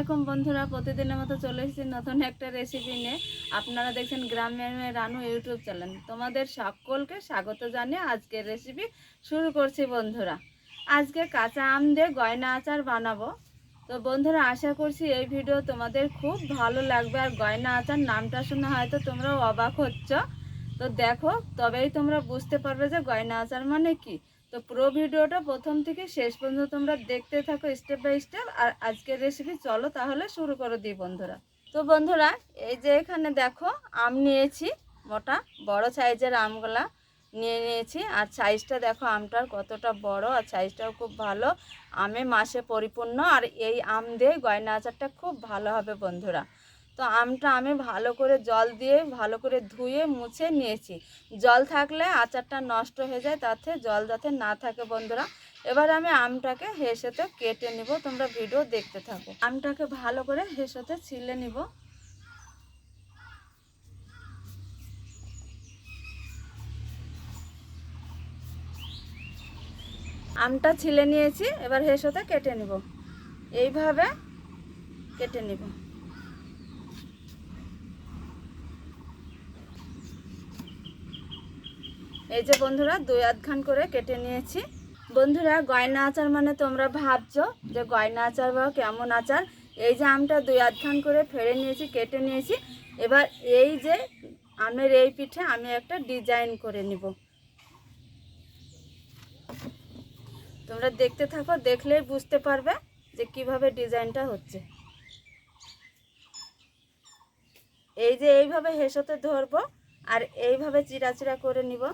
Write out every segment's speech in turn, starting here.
আলাইকুম বন্ধুরা, প্রতিদিনের মতো চলে এসেছি নতুন একটা রেসিপি নিয়ে। আপনারা দেখছেন গ্রামের মেয়ে রানু ইউটিউব চ্যানেল। তোমাদের সকলকে স্বাগত জানিয়ে আজকের রেসিপি শুরু করছি বন্ধুরা। আজকে কাঁচা আম দিয়ে গয়না আচার বানাবো। তো বন্ধুরা, আশা করছি এই ভিডিও তোমাদের খুব ভালো লাগবে। আর গয়না আচার নামটা শুনে হয়তো তোমরা অবাক হচ্ছ। তো দেখো, তবেই তোমরা বুঝতে পারবে যে গয়না আচার মানে কি। তো পুরো ভিডিওটা প্রথম থেকে শেষ পর্যন্ত তোমরা দেখতে থাকো স্টেপ বাই স্টেপ আর আজকের রেসিপি চলো তাহলে শুরু করে দিই বন্ধুরা। তো বন্ধুরা, এই যে এখানে দেখো, আম নিয়েছি, মোটা, বড় সাইজের আমগুলা নিয়ে নিয়েছি, আর সাইজটা দেখো আমটার কতটা বড়, আর সাইজটাও খুব ভালো, আমে মাসে পরিপূর্ণ, আর এই আম দিয়ে গয়না আচারটা খুব ভালো হবে বন্ধুরা। তো আমটা আমি ভালো করে জল দিয়ে, ভালো করে ধুয়ে, মুছে নিয়েছি। জল থাকলে আচারটা নষ্ট হয়ে যায়, তাতে জল যাতে না থাকে বন্ধুরা। এবার আমি আমটাকে হেসেতে কেটে নিব, তোমরা ভিডিও দেখতে থাকো। আমটাকে ভালো করে হেসেতে ছিলে নিব। আমটা ছিলে নিয়েছি, এবার হেসোতে কেটে নিব। এইভাবে কেটে নিব। এই যে বন্ধুরা দুই আধখান করে কেটে নিয়েছি। বন্ধুরা, গয়না আচার মানে তোমরা ভাবছ যে গয়না আচার বা কেমন আচার? এই যে আমটা দুই আধখান করে ফেড়ে নিয়েছি, কেটে নিয়েছি। এবার এই যে আমের এই পিঠে আমি একটা ডিজাইন করে নিব। তোমরা দেখতে থাকো, দেখলেই বুঝতে পারবে যে কীভাবে ডিজাইনটা হচ্ছে। এই যে এইভাবে হেসোতে ধরবো আর এইভাবে চিরা চিরা করে নিব।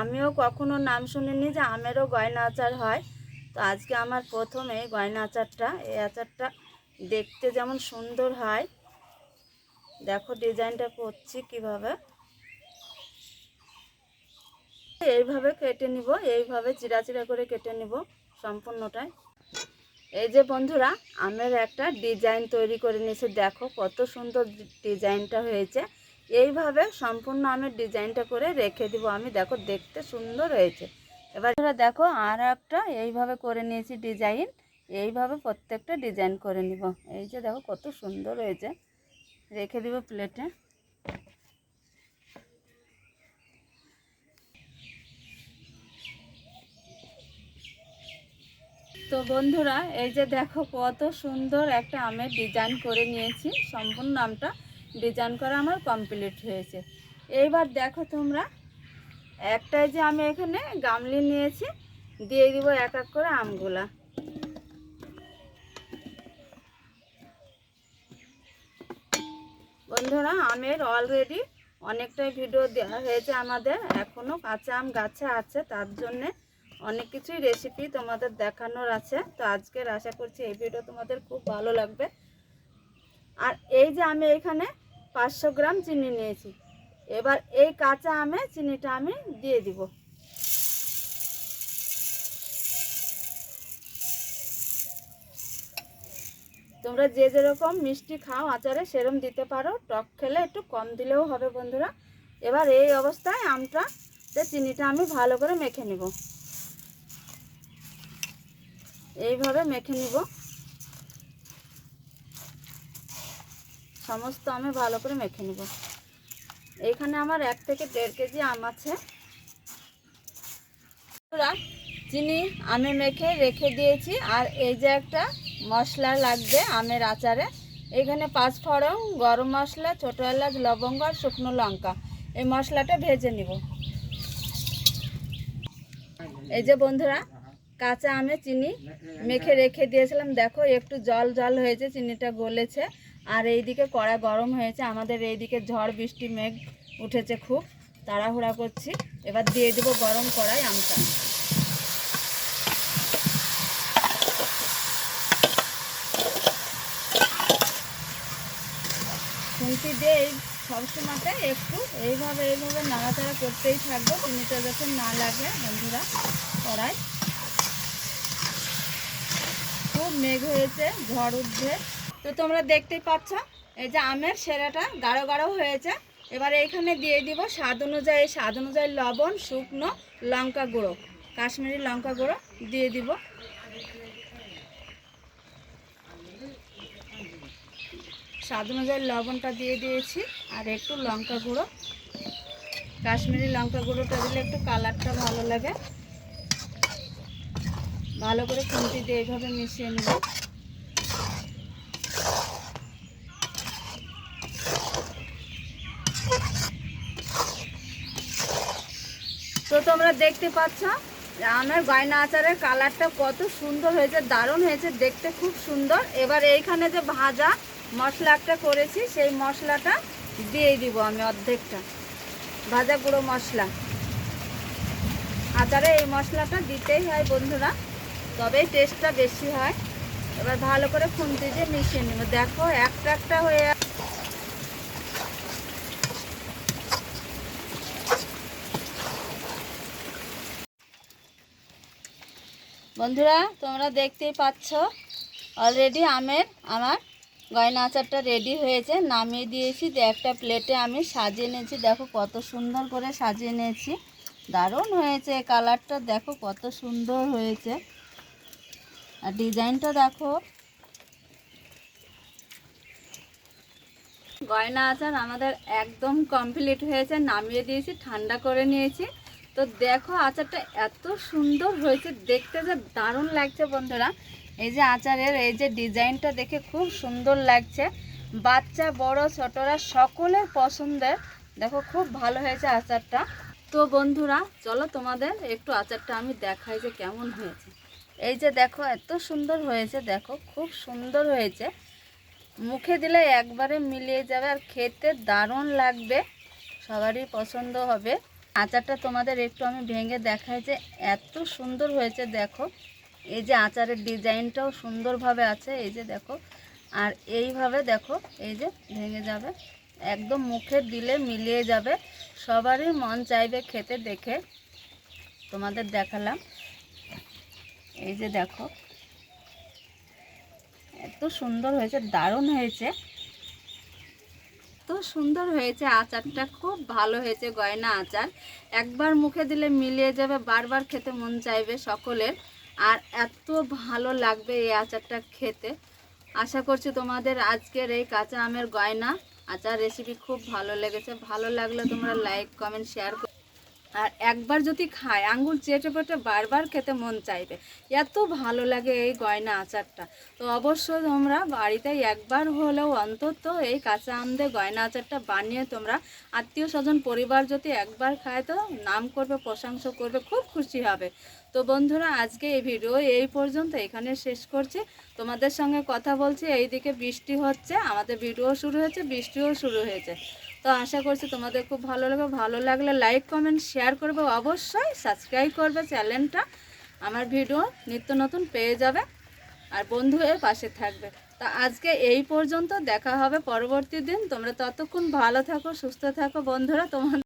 আমিও কখনো নাম শুনিনি যে আমেরও গয়না আচার হয়। তো আজকে আমার প্রথম গয়না আচারটা এই আচারটা দেখতে যেমন সুন্দর হয়। দেখো ডিজাইনটা করছি কীভাবে। এইভাবে কেটে নিব, এইভাবে চিরা চিরা করে কেটে নিব সম্পূর্ণটাই। এই যে বন্ধুরা, আমের একটা ডিজাইন তৈরি করে নিয়েছে। দেখো কত সুন্দর ডিজাইনটা হয়েছে। এইভাবে সম্পূর্ণ আমের ডিজাইনটা করে রেখে দিব। আমি দেখো দেখতে সুন্দর হয়েছে। এবার দেখো আর একটা এইভাবে করে নিয়েছি ডিজাইন। এইভাবে প্রত্যেকটা ডিজাইন করে নিব। এই যে দেখো কত সুন্দর হয়েছে। রেখে দিব প্লেটে। তো বন্ধুরা, এই যে দেখো কত সুন্দর একটা আমের ডিজাইন করে নিয়েছি। সম্পূর্ণ আমটা ডিজাইন করা আমার কমপ্লিট হয়েছে। এইবার দেখো তোমরা, একটাই যে আমি এখানে গামলি নিয়েছি, দিয়ে দিব এক এক করে আমগুলা। বন্ধুরা, আমের অলরেডি অনেকটাই ভিডিও দেওয়া হয়েছে আমাদের। এখনও কাঁচা আম গাছে আছে, তার জন্যে অনেক কিছুই রেসিপি তোমাদের দেখানোর আছে। তো আজকের আশা করছি এই ভিডিও তোমাদের খুব ভালো লাগবে। আর এই যে আমি এখানে পাঁচশো গ্রাম চিনি নিয়েছি। এবার এই কাঁচা আমে চিনিটা আমি দিয়ে দিব। তোমরা যে যেরকম মিষ্টি খাও, আচারে সেরম দিতে পারো। টক খেলে একটু কম দিলেও হবে বন্ধুরা। এবার এই অবস্থায় আমটা চিনিটা আমি ভালো করে মেখে নিব। এইভাবে মেখে নিব। সমস্ত আমি ভালো করে মেখে নিব। এইখানে আমার এক থেকে দেড় কেজি আম আছে। চিনি আমি মেখে রেখে দিয়েছি, আর এই যে একটা মশলা লাগবে আমের আচারে, এখানে পাঁচ ফড়ং গরম মশলা, ছোটো এলাচ, লবঙ্গ আর শুকনো লঙ্কা। এই মশলাটা ভেজে নিব। এই যে বন্ধুরা, কাঁচা আমে চিনি মেখে রেখে দিয়েছিলাম। দেখো, একটু জল জল হয়েছে, চিনিটা গলেছে। আর এইদিকে কড়া গরম হয়েছে, আমাদের এইদিকে ঝড়, বৃষ্টি, মেঘ উঠেছে খুব। তাড়াহুড়া করছি। এবার দিয়ে দেবো গরম কড়াই আমটা। খুন্তি দিয়ে সবসময়তে একটু এইভাবে এইভাবে নাড়াচাড়া করতেই থাকব। চিনিটা যখন না লাগে, বন্ধুরা, কড়াই। খুব মেঘ হয়েছে, ঝড় উঠবে তো তোমরা দেখতেই পাচ্ছ, এই যে আমের সেরাটা গাঢ় গাঢ় হয়েছে। এবার এখানে দিয়ে দিব স্বাদ অনুযায়ী স্বাদ অনুযায়ী লবণ, শুকনো লঙ্কা গুঁড়ো, কাশ্মীরি লঙ্কা গুঁড়ো দিয়ে দিব। স্বাদ অনুযায়ী লবণটা দিয়ে দিয়েছি, আর একটু লঙ্কা গুঁড়ো। কাশ্মীরি লঙ্কা গুঁড়োটা দিলে একটু কালারটা ভালো লাগে। ভালো করে খুন্তি দিয়ে এইভাবে মিশিয়ে নেব তো তোমরা দেখতে পাচ্ছ আমার গয়না আচারের কালারটা কত সুন্দর হয়েছে, দারুণ হয়েছে, দেখতে খুব সুন্দর। এবার এইখানে যে ভাজা মশলাটা করেছি, সেই মশলাটা দিয়ে দিব আমি অর্ধেকটা। ভাজা গুঁড়ো মশলা। আচারে এই মশলাটা দিতেই হয় বন্ধুরা, তবেই টেস্টটা বেশি হয়। এবার ভালো করে খুন্তি দিয়ে মিশিয়ে নেব। দেখো, একটা একটা হয়ে বন্ধুরা, তোমরা দেখতেই পাচ্ছ অলরেডি আমের, আমার গয়না আচারটা রেডি হয়েছে। নামিয়ে দিয়েছি দিয়ে একটা প্লেটে আমি সাজিয়ে নিয়েছি। দেখো কত সুন্দর করে সাজিয়ে নিয়েছি। দারুণ হয়েছে কালারটা দেখো কত সুন্দর হয়েছে। আর ডিজাইনটা দেখো। গয়না আচার আমাদের একদম কমপ্লিট হয়েছে। নামিয়ে দিয়েছি, ঠান্ডা করে নিয়েছি। তো দেখো আচারটা এত সুন্দর হয়েছে, দেখতে যে দারুণ লাগছে বন্ধুরা। এই যে আচারের এই যে ডিজাইনটা দেখে খুব সুন্দর লাগছে। বাচ্চা, বড়, ছোটরা সকলের পছন্দের। দেখো খুব ভালো হয়েছে আচারটা। তো বন্ধুরা, চলো তোমাদের একটু আচারটা আমি দেখাই যে কেমন হয়েছে। এই যে দেখো, এত সুন্দর হয়েছে, দেখো খুব সুন্দর হয়েছে। মুখে দিলে একবারে মিলিয়ে যাবে আর খেতে দারুণ লাগবে। সবারই পছন্দ হবে। আচারটা তোমাদের একটু আমি ভেঙে দেখাই যে এত সুন্দর হয়েছে, দেখো। এই যে আচারের ডিজাইনটাও সুন্দরভাবে আছে, এই যে দেখো। আর এইভাবে দেখো, এই যে ভেঙে যাবে। একদম মুখে দিলে মিলিয়ে যাবে। সবারই মন চাইবে খেতে দেখে। তোমাদের দেখালাম। এই যে দেখো। এত সুন্দর হয়েছে, দারুণ হয়েছে। সুন্দর হয়েছে, আচারটা খুব ভালো হয়েছে, গয়না আচার। একবার মুখে দিলে মিলিয়ে যাবে, বারবার খেতে মন চাইবে সকলের। আর এত ভালো লাগবে এই আচারটা খেতে। আশা করছি তোমাদের আজকের এই কাঁচা আমের গয়না আচার রেসিপি খুব ভালো লেগেছে। ভালো লাগলে তোমরা লাইক কমেন্ট শেয়ার আর একবার যদি খায়, আঙ্গুল চেটে পেটে বারবার খেতে মন চাইবে। এত ভালো লাগে এই গয়না আচারটা। তো অবশ্য তোমরা বাড়িতে একবার হলেও অন্তত এই কাঁচা আম দিয়ে গয়না আচারটা বানিয়ে তোমরা আত্মীয় স্বজন, পরিবার যদি একবার খায়, তো নাম করবে, প্রশংসা করবে, খুব খুশি হবে। তো বন্ধুরা, আজকে এই ভিডিও এই পর্যন্ত। এখানে শেষ করছি। তোমাদের সঙ্গে কথা বলছি। এইদিকে বৃষ্টি হচ্ছে, আমাদের ভিডিও শুরু হয়েছে, বৃষ্টিও শুরু হয়েছে। তো আশা করছি তোমাদের খুব ভালো লাগবে। ভালো লাগলে লাইক কমেন্ট শেয়ার করবে। অবশ্যই সাবস্ক্রাইব করবে চ্যানেলটা আমার ভিডিও নিত্য নতুন পেয়ে যাবে আর বন্ধু এর পাশে থাকবে। তা আজকে এই পর্যন্ত দেখা হবে। পরবর্তী দিন তোমরা ততক্ষণ ভালো থাকো, সুস্থ থাকো। বন্ধুরা তোমার